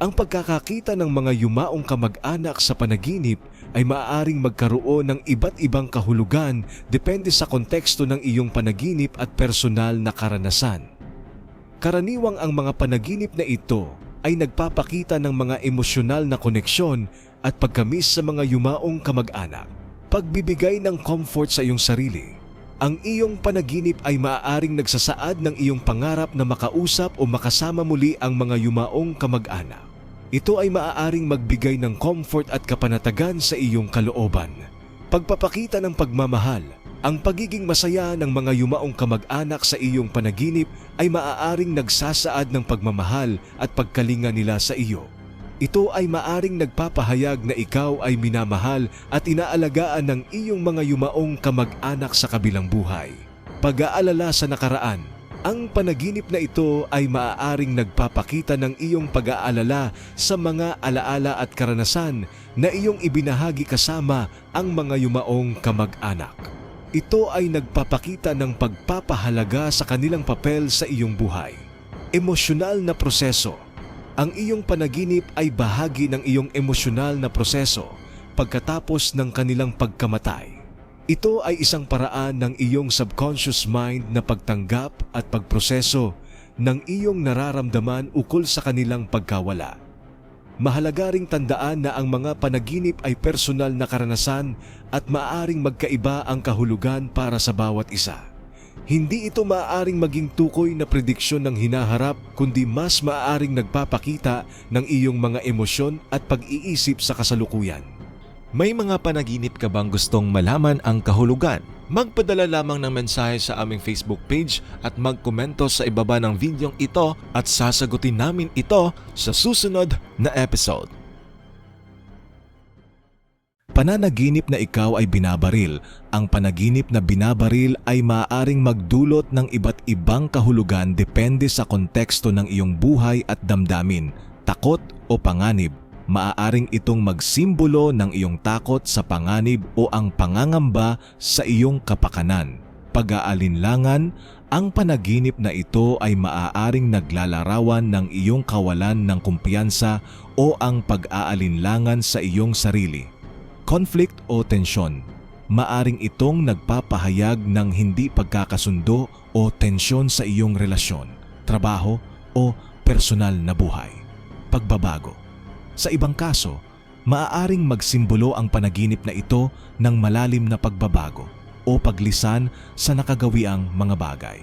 Ang pagkakakita ng mga yumaong kamag-anak sa panaginip ay maaaring magkaroon ng iba't ibang kahulugan depende sa konteksto ng iyong panaginip at personal na karanasan. Karaniwang ang mga panaginip na ito ay nagpapakita ng mga emosyonal na koneksyon at pagkamis sa mga yumaong kamag-anak. Pagbibigay ng comfort sa iyong sarili. Ang iyong panaginip ay maaaring nagsasaad ng iyong pangarap na makausap o makasama muli ang mga yumaong kamag-anak. Ito ay maaaring magbigay ng comfort at kapanatagan sa iyong kalooban. Pagpapakita ng pagmamahal, ang pagiging masaya ng mga yumaong kamag-anak sa iyong panaginip ay maaaring nagsasaad ng pagmamahal at pagkalinga nila sa iyo. Ito ay maaring nagpapahayag na ikaw ay minamahal at inaalagaan ng iyong mga yumaong kamag-anak sa kabilang buhay. Pag-aalala sa nakaraan, ang panaginip na ito ay maaaring nagpapakita ng iyong pag-aalala sa mga alaala at karanasan na iyong ibinahagi kasama ang mga yumaong kamag-anak. Ito ay nagpapakita ng pagpapahalaga sa kanilang papel sa iyong buhay. Emosyonal na proseso ang iyong panaginip ay bahagi ng iyong emosyonal na proseso pagkatapos ng kanilang pagkamatay. Ito ay isang paraan ng iyong subconscious mind na pagtanggap at pagproseso ng iyong nararamdaman ukol sa kanilang pagkawala. Mahalaga ring tandaan na ang mga panaginip ay personal na karanasan at maaring magkaiba ang kahulugan para sa bawat isa. Hindi ito maaaring maging tukoy na prediksyon ng hinaharap kundi mas maaaring nagpapakita ng iyong mga emosyon at pag-iisip sa kasalukuyan. May mga panaginip ka bang gustong malaman ang kahulugan? Magpadala lamang ng mensahe sa aming Facebook page at magkomento sa ibaba ng videong ito at sasagutin namin ito sa susunod na episode. Pananaginip na ikaw ay binabaril. Ang panaginip na binabaril ay maaaring magdulot ng iba't ibang kahulugan depende sa konteksto ng iyong buhay at damdamin, takot o panganib. Maaaring itong magsimbolo ng iyong takot sa panganib o ang pangangamba sa iyong kapakanan. Pag-aalinlangan, ang panaginip na ito ay maaaring naglalarawan ng iyong kawalan ng kumpiyansa o ang pag-aalinlangan sa iyong sarili conflict o tensyon. Maaring itong nagpapahayag ng hindi pagkakasundo o tensyon sa iyong relasyon, trabaho o personal na buhay. Pagbabago. Sa ibang kaso, maaaring magsimbolo ang panaginip na ito ng malalim na pagbabago o paglisan sa nakagawiang mga bagay.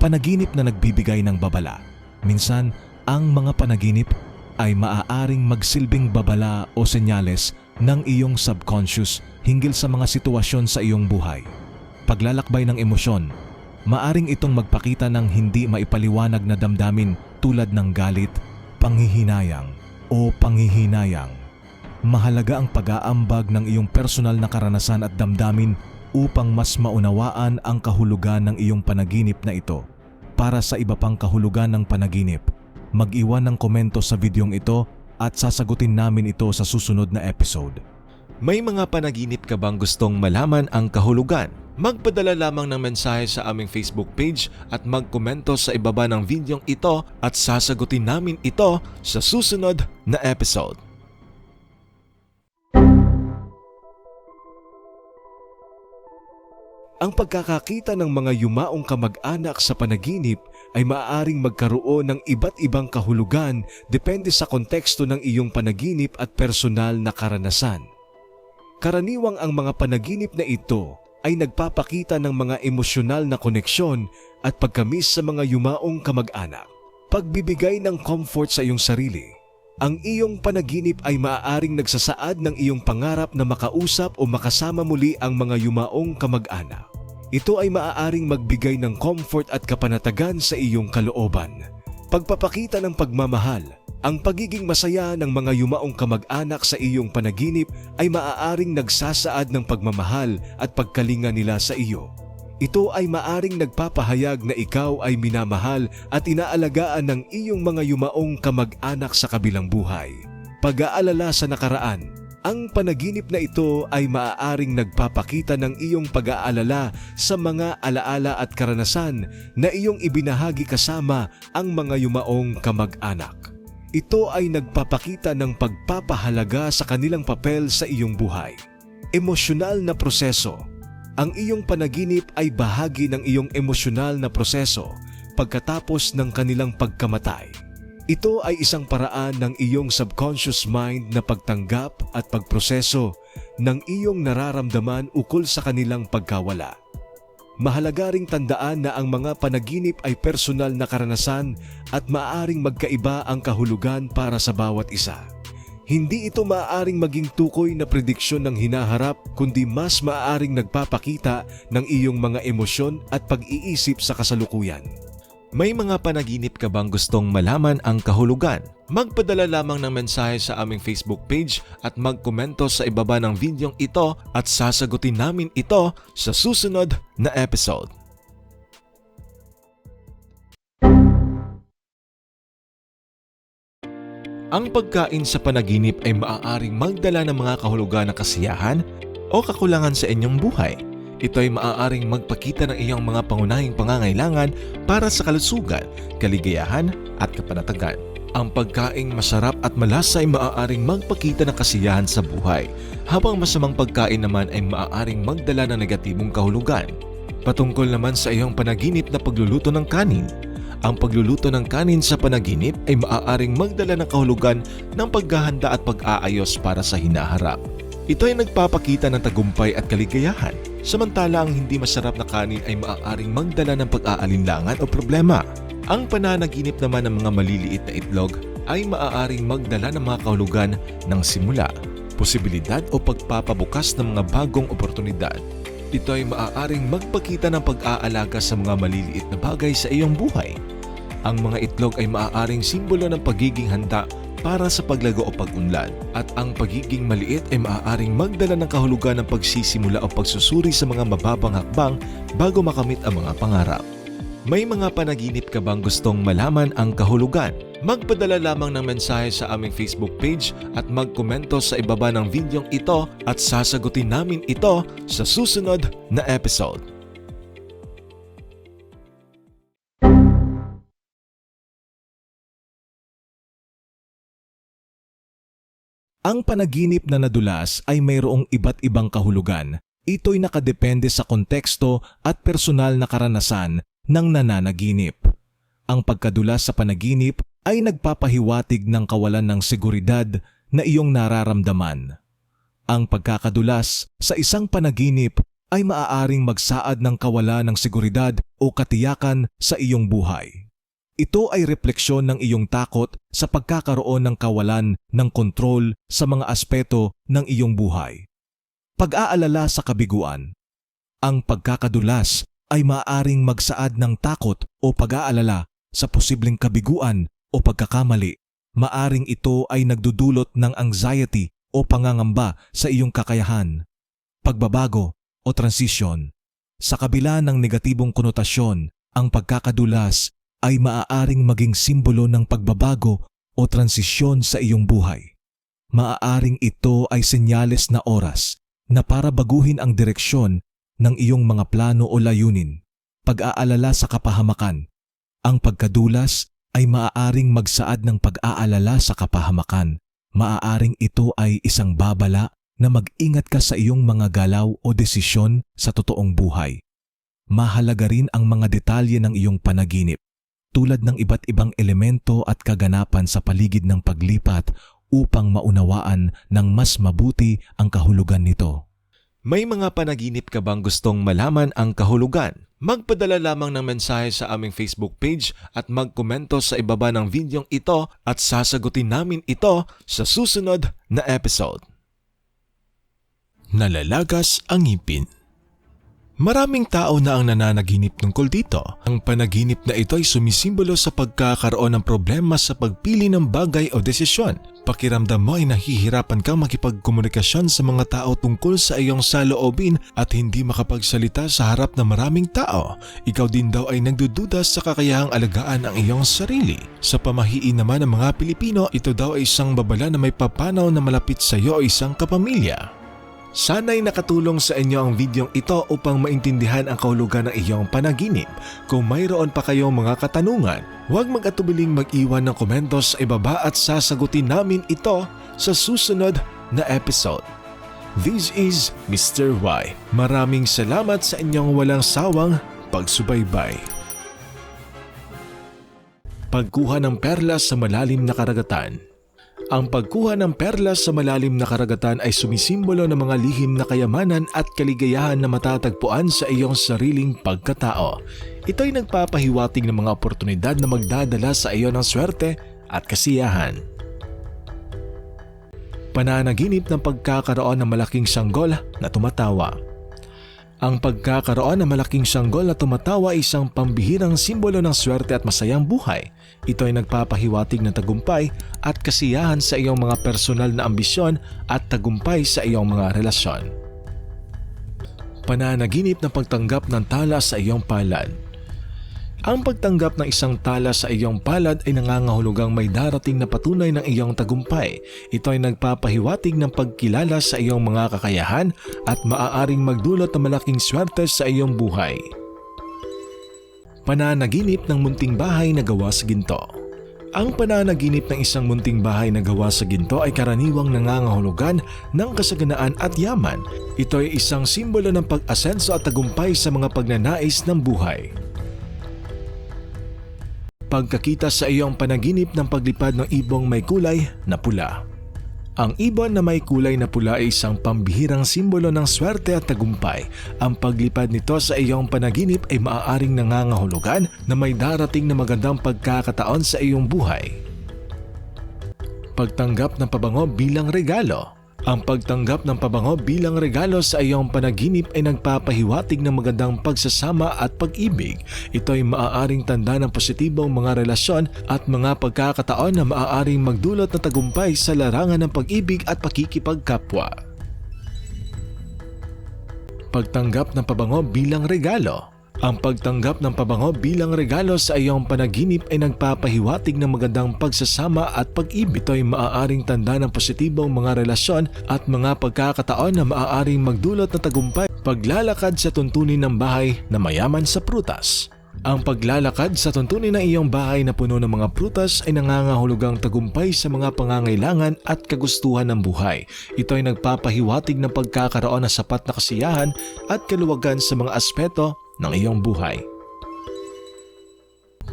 Panaginip na nagbibigay ng babala. Minsan, ang mga panaginip ay maaaring magsilbing babala o senyales ng iyong subconscious hinggil sa mga sitwasyon sa iyong buhay. Paglalakbay ng emosyon, maaring itong magpakita ng hindi maipaliwanag na damdamin tulad ng galit, panghihinayang o panghihinayang. Mahalaga ang pag-aambag ng iyong personal na karanasan at damdamin upang mas maunawaan ang kahulugan ng iyong panaginip na ito. Para sa iba pang kahulugan ng panaginip, mag-iwan ng komento sa videong ito at sasagutin namin ito sa susunod na episode. May mga panaginip ka bang gustong malaman ang kahulugan? Magpadala lamang ng mensahe sa aming Facebook page at magkomento sa ibaba ng videong ito at sasagutin namin ito sa susunod na episode. Ang pagkakakita ng mga yumaong kamag-anak sa panaginip ay maaaring magkaroon ng iba't ibang kahulugan depende sa konteksto ng iyong panaginip at personal na karanasan. Karaniwang ang mga panaginip na ito ay nagpapakita ng mga emosyonal na koneksyon at pagkamis sa mga yumaong kamag-anak. Pagbibigay ng comfort sa iyong sarili. Ang iyong panaginip ay maaaring nagsasaad ng iyong pangarap na makausap o makasama muli ang mga yumaong kamag-anak. Ito ay maaaring magbigay ng comfort at kapanatagan sa iyong kalooban. Pagpapakita ng pagmamahal, ang pagiging masaya ng mga yumaong kamag-anak sa iyong panaginip ay maaaring nagsasaad ng pagmamahal at pagkalinga nila sa iyo. Ito ay maaring nagpapahayag na ikaw ay minamahal at inaalagaan ng iyong mga yumaong kamag-anak sa kabilang buhay. Pag-aalala sa nakaraan, ang panaginip na ito ay maaaring nagpapakita ng iyong pag-aalala sa mga alaala at karanasan na iyong ibinahagi kasama ang mga yumaong kamag-anak. Ito ay nagpapakita ng pagpapahalaga sa kanilang papel sa iyong buhay. Emosyonal na proseso. Ang iyong panaginip ay bahagi ng iyong emosyonal na proseso pagkatapos ng kanilang pagkamatay. Ito ay isang paraan ng iyong subconscious mind na pagtanggap at pagproseso ng iyong nararamdaman ukol sa kanilang pagkawala. Mahalaga ring tandaan na ang mga panaginip ay personal na karanasan at maaaring magkaiba ang kahulugan para sa bawat isa. Hindi ito maaaring maging tukoy na prediksyon ng hinaharap kundi mas maaaring nagpapakita ng iyong mga emosyon at pag-iisip sa kasalukuyan. May mga panaginip ka bang gustong malaman ang kahulugan? Magpadala lamang ng mensahe sa aming Facebook page at magkomento sa ibaba ng videong ito at sasagutin namin ito sa susunod na episode. Ang pagkain sa panaginip ay maaaring magdala ng mga kahulugan ng kasiyahan o kakulangan sa inyong buhay. Ito ay maaaring magpakita ng iyong mga pangunahing pangangailangan para sa kalusugan, kaligayahan at kapanatagan. Ang pagkaing masarap at malasa ay maaaring magpakita ng kasiyahan sa buhay, habang masamang pagkain naman ay maaaring magdala ng negatibong kahulugan. Patungkol naman sa iyong panaginip na pagluluto ng kanin, ang pagluluto ng kanin sa panaginip ay maaaring magdala ng kahulugan ng paghahanda at pag-aayos para sa hinaharap. Ito ay nagpapakita ng tagumpay at kaligayahan, samantala ang hindi masarap na kanin ay maaaring magdala ng pag-aalinlangan o problema. Ang pananaginip naman ng mga maliliit na itlog ay maaaring magdala ng mga kahulugan ng simula, posibilidad o pagpapabukas ng mga bagong oportunidad. Ito ay maaaring magpakita ng pag-aalaga sa mga maliliit na bagay sa iyong buhay. Ang mga itlog ay maaaring simbolo ng pagiging handa para sa paglago o pag-unlad at ang pagiging maliit ay maaaring magdala ng kahulugan ng pagsisimula o pagsusuri sa mga mababang hakbang bago makamit ang mga pangarap. May mga panaginip ka bang gustong malaman ang kahulugan? Magpadala lamang ng mensahe sa aming Facebook page at magkomento sa ibaba ng videong ito at sasagutin namin ito sa susunod na episode. Ang panaginip na nadulas ay mayroong iba't ibang kahulugan. Ito'y nakadepende sa konteksto at personal na karanasan ng nananaginip. Ang pagkadulas sa panaginip ay nagpapahiwatig ng kawalan ng seguridad na iyong nararamdaman. Ang pagkakadulas sa isang panaginip ay maaaring magsaad ng kawalan ng seguridad o katiyakan sa iyong buhay. Ito ay refleksyon ng iyong takot sa pagkakaroon ng kawalan ng kontrol sa mga aspeto ng iyong buhay. Pag-aalala sa kabiguan. Ang pagkakadulas ay maaaring magsaad ng takot o pag-aalala sa posibleng kabiguan o pagkakamali. Maaring ito ay nagdudulot ng anxiety o pangangamba sa iyong kakayahan, pagbabago o transisyon. Sa kabila ng negatibong konotasyon, ang pagkakadulas ay maaaring maging simbolo ng pagbabago o transisyon sa iyong buhay. Maaaring ito ay senyales na oras na para baguhin ang direksyon ng iyong mga plano o layunin. Pag-aalala sa kapahamakan. Ang pagkadulas ay maaaring magsaad ng pag-aalala sa kapahamakan. Maaaring ito ay isang babala na mag-ingat ka sa iyong mga galaw o desisyon sa totoong buhay. Mahalaga rin ang mga detalye ng iyong panaginip tulad ng iba't ibang elemento at kaganapan sa paligid ng paglipat upang maunawaan ng mas mabuti ang kahulugan nito. May mga panaginip ka bang gustong malaman ang kahulugan? Magpadala lamang ng mensahe sa aming Facebook page at magkomento sa ibaba ng videong ito at sasagutin namin ito sa susunod na episode. Nalalagas ang ngipin Maraming tao na ang nananaginip tungkol dito. Ang panaginip na ito ay sumisimbolo sa pagkakaroon ng problema sa pagpili ng bagay o desisyon. Pakiramdam mo ay nahihirapan kang makipagkomunikasyon sa mga tao tungkol sa iyong saloobin at hindi makapagsalita sa harap ng maraming tao. Ikaw din daw ay nagdududa sa kakayahang alagaan ang iyong sarili. Sa pamahiin naman ng mga Pilipino, ito daw ay isang babala na may papanaw na malapit sa iyo o isang kapamilya. Sana'y nakatulong sa inyo ang videong ito upang maintindihan ang kahulugan ng iyong panaginip. Kung mayroon pa kayong mga katanungan, Huwag mag-atubiling mag-iwan ng komento sa ibaba at sasagutin namin ito sa susunod na episode. This is Mr. Y. Maraming salamat sa inyong walang sawang pagsubaybay. Pagkuha ng perlas sa malalim na karagatan Ang pagkuha ng perlas sa malalim na karagatan ay sumisimbolo ng mga lihim na kayamanan at kaligayahan na matatagpuan sa iyong sariling pagkatao. Ito ay nagpapahiwatig ng mga oportunidad na magdadala sa iyo ng swerte at kasiyahan. Pananaginip ng pagkakaroon ng malaking sanggol na tumatawa. Ang pagkakaroon ng malaking sanggol na tumatawa ay isang pambihirang simbolo ng swerte at masayang buhay. Ito ay nagpapahiwatig ng tagumpay at kasiyahan sa iyong mga personal na ambisyon at tagumpay sa iyong mga relasyon. Pananaginip ng pagtanggap ng tala sa iyong palad. Ang pagtanggap ng isang tala sa iyong palad ay nangangahulugang may darating na patunay ng iyong tagumpay. Ito ay nagpapahiwatig ng pagkilala sa iyong mga kakayahan at maaaring magdulot ng malaking swerte sa iyong buhay. Pananaginip ng munting bahay na gawa sa ginto. Ang pananaginip ng isang munting bahay na gawa sa ginto ay karaniwang nangangahulugan ng kasaganaan at yaman. Ito ay isang simbolo ng pag-asenso at tagumpay sa mga pagnanais ng buhay. Pagkakita sa iyong panaginip ng paglipad ng ibong may kulay na pula. Ang ibon na may kulay na pula ay isang pambihirang simbolo ng swerte at tagumpay. Ang paglipad nito sa iyong panaginip ay maaaring nangangahulugan na may darating na magandang pagkakataon sa iyong buhay. Pagtanggap ng pabango bilang regalo ang pagtanggap ng pabango bilang regalo sa iyong panaginip ay nagpapahiwatig ng magandang pagsasama at pag-ibig. Ito ay maaaring tanda ng positibong mga relasyon at mga pagkakataon na maaaring magdulot ng tagumpay sa larangan ng pag-ibig at pakikipagkapwa. Pagtanggap ng pabango bilang regalo ang pagtanggap ng pabango bilang regalo sa iyong panaginip ay nagpapahiwatig ng magandang pagsasama at pag-ibig. Ito ay maaaring tanda ng positibong mga relasyon at mga pagkakataon na maaaring magdulot ng tagumpay. Paglalakad sa tuntunin ng bahay na mayaman sa prutas. Ang paglalakad sa tuntunin ng iyong bahay na puno ng mga prutas ay nangangahulugang tagumpay sa mga pangangailangan at kagustuhan ng buhay. Ito ay nagpapahiwatig ng pagkakaroon ng sapat na kasiyahan at kaluwagan sa mga aspeto ng iyong buhay.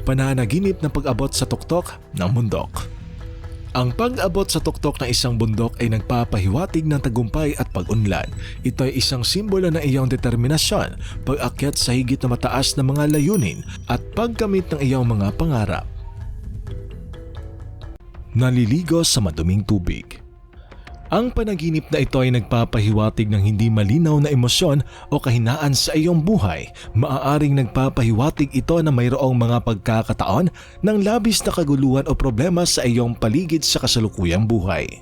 Pananaginip ng pag-abot sa tuktok ng bundok. Ang pag-abot sa tuktok ng isang bundok ay nagpapahiwatig ng tagumpay at pag-unlad. Ito ay isang simbolo ng iyong determinasyon, pag-akyat sa higit na mataas na mga layunin at pagkamit ng iyong mga pangarap. Naliligo sa maduming tubig. Ang panaginip na ito ay nagpapahiwatig ng hindi malinaw na emosyon o kahinaan sa iyong buhay. Maaaring nagpapahiwatig ito na mayroong mga pagkakataon ng labis na kaguluhan o problema sa iyong paligid sa kasalukuyang buhay.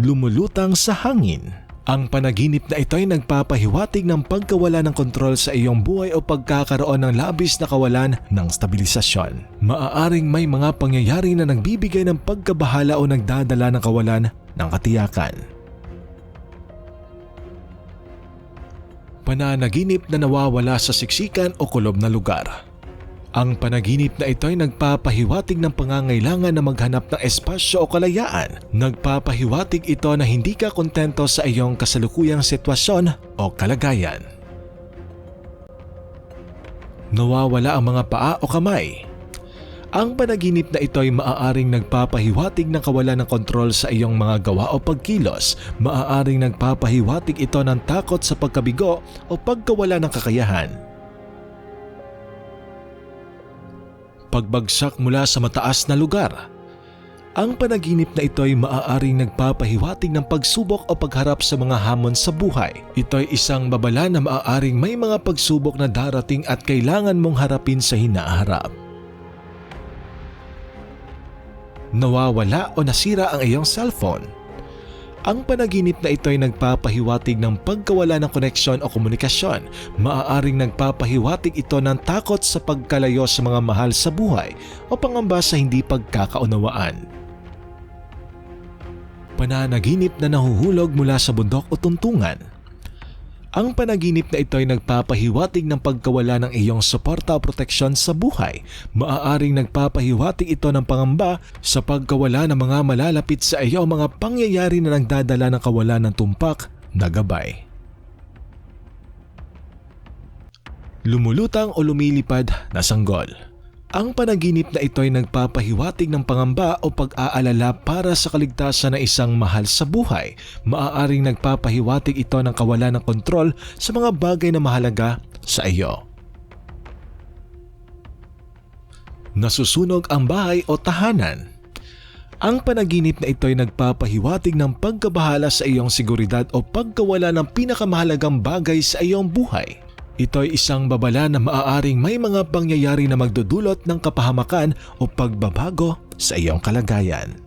Lumulutang sa hangin ang panaginip na ito ay nagpapahiwatig ng pagkawala ng kontrol sa iyong buhay o pagkakaroon ng labis na kawalan ng stabilisasyon. Maaaring may mga pangyayari na nagbibigay ng pagkabahala o nagdadala ng kawalan ng katiyakan. Pananaginip na nawawala sa siksikan o kulob na lugar. Ang panaginip na ito ay nagpapahiwatig ng pangangailangan na maghanap ng espasyo o kalayaan. Nagpapahiwatig ito na hindi ka kontento sa iyong kasalukuyang sitwasyon o kalagayan. Nawawala ang mga paa o kamay. Ang panaginip na ito ay maaaring nagpapahiwatig ng kawalan ng kontrol sa iyong mga gawa o pagkilos. Maaaring nagpapahiwatig ito ng takot sa pagkabigo o pagkawala ng kakayahan. Pagbagsak mula sa mataas na lugar. Ang panaginip na ito ay maaaring nagpapahiwatig ng pagsubok o pagharap sa mga hamon sa buhay. Ito ay isang babala na maaaring may mga pagsubok na darating at kailangan mong harapin sa hinaharap. Nawawala o nasira ang iyong cellphone. Ang panaginip na ito ay nagpapahiwatig ng pagkawala ng koneksyon o komunikasyon. Maaaring nagpapahiwatig ito ng takot sa pagkalayo sa mga mahal sa buhay o pangamba sa hindi pagkakaunawaan. Pananaginip na nahuhulog mula sa bundok o tuntungan. Ang panaginip na ito ay nagpapahiwatig ng pagkawala ng iyong suporta o proteksyon sa buhay. Maaaring nagpapahiwatig ito ng pangamba sa pagkawala ng mga malalapit sa iyo mga pangyayari na nagdadala ng kawalan ng tumpak na gabay. Lumulutang o lumilipad na sanggol. Ang panaginip na ito ay nagpapahiwatig ng pangamba o pag-aalala para sa kaligtasan ng isang mahal sa buhay. Maaaring nagpapahiwatig ito ng kawalan ng kontrol sa mga bagay na mahalaga sa iyo. Nasusunog ang bahay o tahanan. Ang panaginip na ito ay nagpapahiwatig ng pagkabahala sa iyong seguridad o pagkawala ng pinakamahalagang bagay sa iyong buhay. Ito ay isang babala na maaaring may mga pangyayari na magdudulot ng kapahamakan o pagbabago sa iyong kalagayan.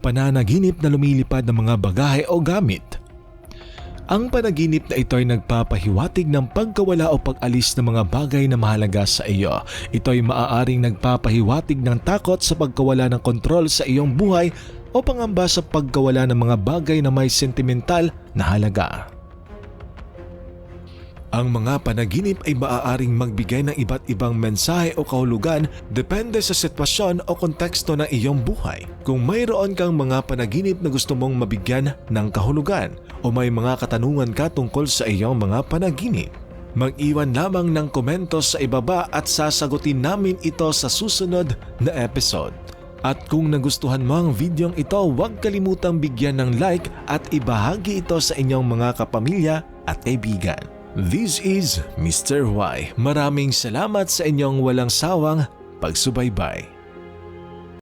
Pananaginip na lumilipad ng mga bagahe o gamit. Ang panaginip na ito ay nagpapahiwatig ng pagkawala o pag-alis ng mga bagay na mahalaga sa iyo. Ito ay maaaring nagpapahiwatig ng takot sa pagkawala ng kontrol sa iyong buhay o pangamba sa pagkawala ng mga bagay na may sentimental na halaga. Ang mga panaginip ay maaaring magbigay ng iba't ibang mensahe o kahulugan depende sa sitwasyon o konteksto ng iyong buhay. Kung mayroon kang mga panaginip na gusto mong mabigyan ng kahulugan o may mga katanungan ka tungkol sa iyong mga panaginip, mag-iwan lamang ng komento sa ibaba at sasagutin namin ito sa susunod na episode. At kung nagustuhan mo ang videong ito, huwag kalimutang bigyan ng like at ibahagi ito sa inyong mga kapamilya at kaibigan. This is Mr. Y. Maraming salamat sa inyong walang sawang pagsubaybay.